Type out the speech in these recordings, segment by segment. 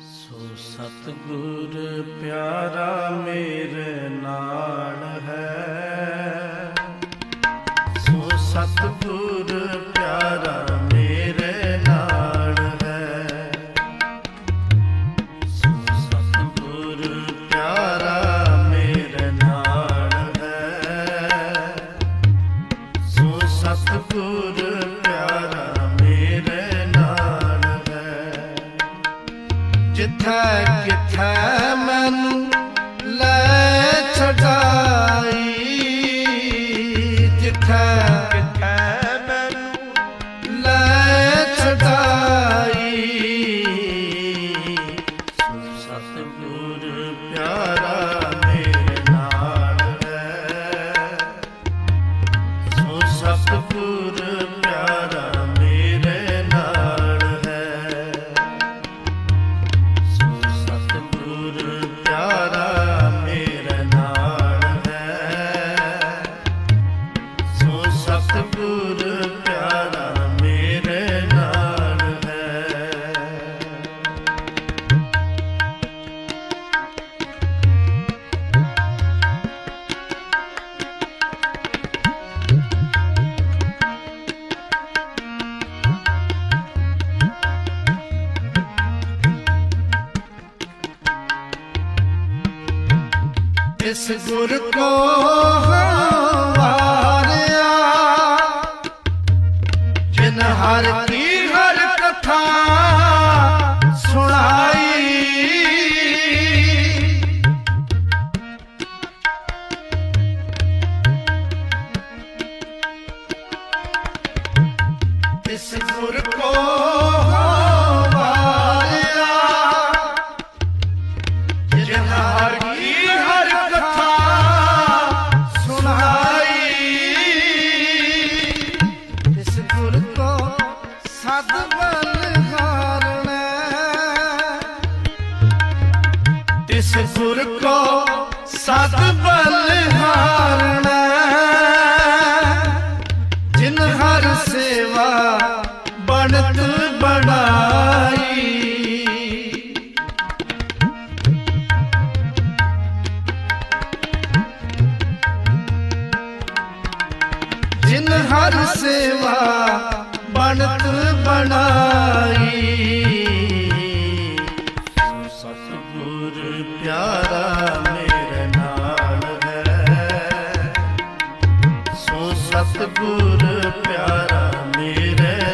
ਸੋ ਸਤਿਗੁਰ ਪਿਆਰਾ ਮੇਰੇ ਨਾਲ ਹੈ। ਸੋ ਸਤਿਗੁਰ ਪਿਆਰਾ ਮੇਰੇ ਨਾਲ ਹੈ। ਸੋ ਸਤਿਗੁਰ ਜਿੱਥੈ ਕਿਥੈ ਮੈਨੂੰ ਇਸ ਗੁਰ ਕੋ ਵਾਰਿਆ, ਜਿਨ ਹਰ ਕੀ ਹਰ ਕਥਾ ਸੁਣਾਈ। ਇਸ ਗੁਰ ਕੋ ਵਾਰਿਆ, ਜਿਨ ਹਰ ਸਦ ਬਲਹਾਰਣਾ ਇਸ ਗੁਰ ਕੋ ਸਦ ਬਲਹਾਰਣਾ ਜਿਨ ਹਰ ਸੇਵਾ ਬਣਤ ਬਣਾਈ। ਜਿਨ ਹਰ ਸੇਵਾ ਬਣਤ ਬਣਾਈ। ਸੋ ਸਤਿਗੁਰ ਪਿਆਰਾ ਮੇਰੇ ਨਾਲ ਹੈ। ਸੋ ਸਤਿਗੁਰ ਪਿਆਰਾ ਮੇਰੇ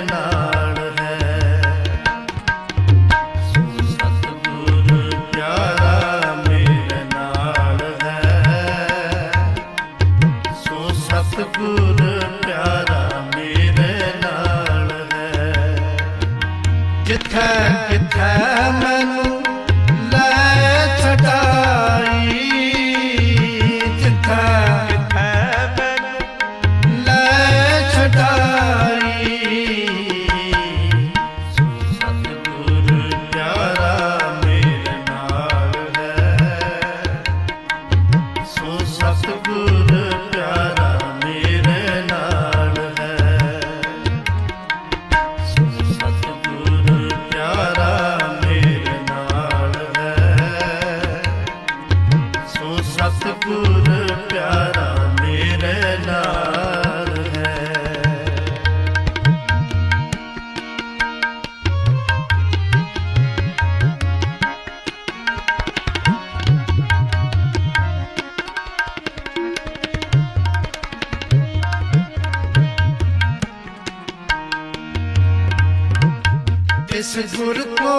ਇਸ ਗੁਰ ਕੋ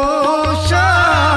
ਸ਼ਾਬਾਸ